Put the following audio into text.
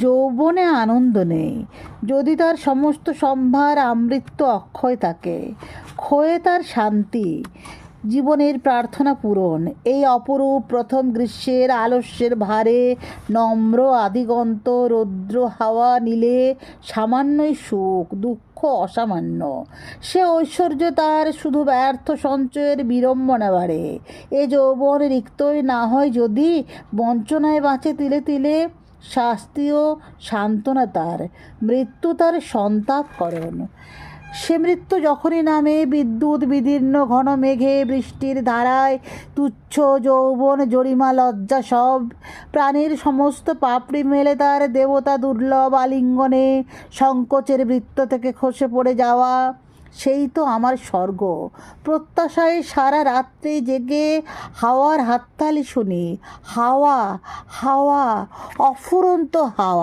যৌবনে আনন্দ নেই। যদি তার সমস্ত সম্ভার আমৃত্য অক্ষয় থাকে, ক্ষয়ে তার শান্তি। জীবনের প্রার্থনা পূরণ। এই অপরূপ প্রথম গ্রীষ্মের আলস্যের ভারে নম্র আদিগন্ত রৌদ্র হাওয়া নিলে সামান্যই সুখ, দুঃখ অসামান্য। সে ঐশ্বর্য তার শুধু ব্যর্থ সঞ্চয়ের বিড়ম্বনা বাড়ে। এ যৌবন রিক্তই না হয় যদি বঞ্চনায় বাঁচে তিলে তিলে শাস্তিও সান্ত্বনা তার। মৃত্যু তার সন্তাপকরণ সে মৃত্যু যখনই নামে, বিদ্যুৎ বিদীর্ণ ঘন মেঘে বৃষ্টির ধারায়, তুচ্ছ যৌবন, জরিমা, লজ্জা সব, প্রাণীর সমস্ত পাপড়ি মেলে তার দেবতা দুর্লভ আলিঙ্গনে, সংকোচের বৃত্ত থেকে খসে পড়ে যাওয়া। সেই তো আমার স্বর্গ। প্রত্যাশায় সারা রাত্রে জেগে হাওয়ার হাততালি শুনি। হাওয়া হাওয়া, অফুরন্ত হাওয়া।